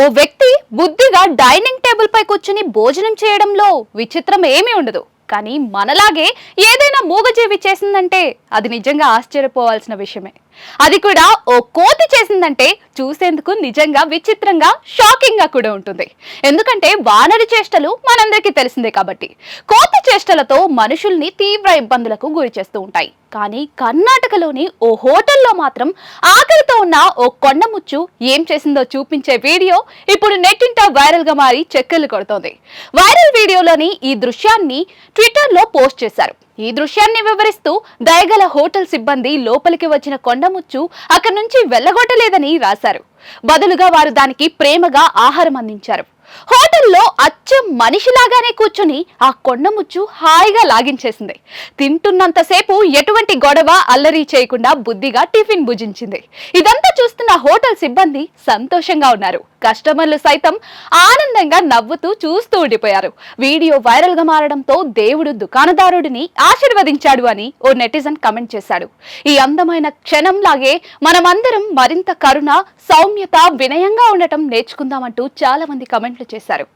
ఓ వ్యక్తి బుద్ధిగా dining table పై కూర్చుని భోజనం చేయడంలో విచిత్రం ఏమీ ఉండదు. కానీ మనలాగే ఏదైనా మూగజీవి చేసిందంటే అది నిజంగా ఆశ్చర్యపోవాల్సిన విషయమే. అది కూడా ఓ కోతి చేసిందంటే చూసేందుకు నిజంగా విచిత్రంగా షాకింగ్గా కూడా ఉంటుంది. ఎందుకంటే వానరి చేష్టలు మనందరికీ తెలిసిందే కాబట్టి. కోతి చేష్టలతో మనుషుల్ని తీవ్ర ఇబ్బందులకు గురి చేస్తూ ఉంటాయి. కానీ కర్ణాటకలోని ఓ హోటల్లో మాత్రం ఆకలితో ఉన్న ఓ కొండముచ్చు ఏం చేసిందో చూపించే వీడియో ఇప్పుడు నెట్టింట వైరల్గా మారి చక్కర్లు కొడుతోంది. వైరల్ వీడియోలోని ఈ దృశ్యాన్ని ట్విట్టర్లో పోస్ట్ చేశారు. ఈ దృశ్యాన్ని వివరిస్తూ దయగల హోటల్ సిబ్బంది లోపలికి వచ్చిన కొండముచ్చు అక్కడి నుంచి వెళ్ళగొట్టలేదని రాశారు. బదులుగా వారు దానికి ప్రేమగా ఆహారం అందించారు. హోటల్లో అచ్చం మనిషిలాగానే కూర్చుని ఆ కొండముచ్చు హాయిగా లాగించేసింది. తింటున్నంతసేపు ఎటువంటి గొడవ అల్లరి చేయకుండా బుద్ధిగా టిఫిన్ భుజించింది. ఇదంతా చూస్తున్న హోటల్ సిబ్బంది సంతోషంగా ఉన్నారు. కస్టమర్లు సైతం ఆనందంగా నవ్వుతూ చూస్తూ ఉండిపోయారు. వీడియో వైరల్గా మారడంతో దేవుడు దుకాణదారుడిని ఆశీర్వదించాడు అని ఓ నెటిజన్ కమెంట్ చేశాడు. ఈ అందమైన క్షణంలాగే మనమందరం మరింత కరుణ సౌమ్యత వినయంగా ఉండటం నేర్చుకుందామంటూ చాలా మంది కమెంట్లు చేశారు.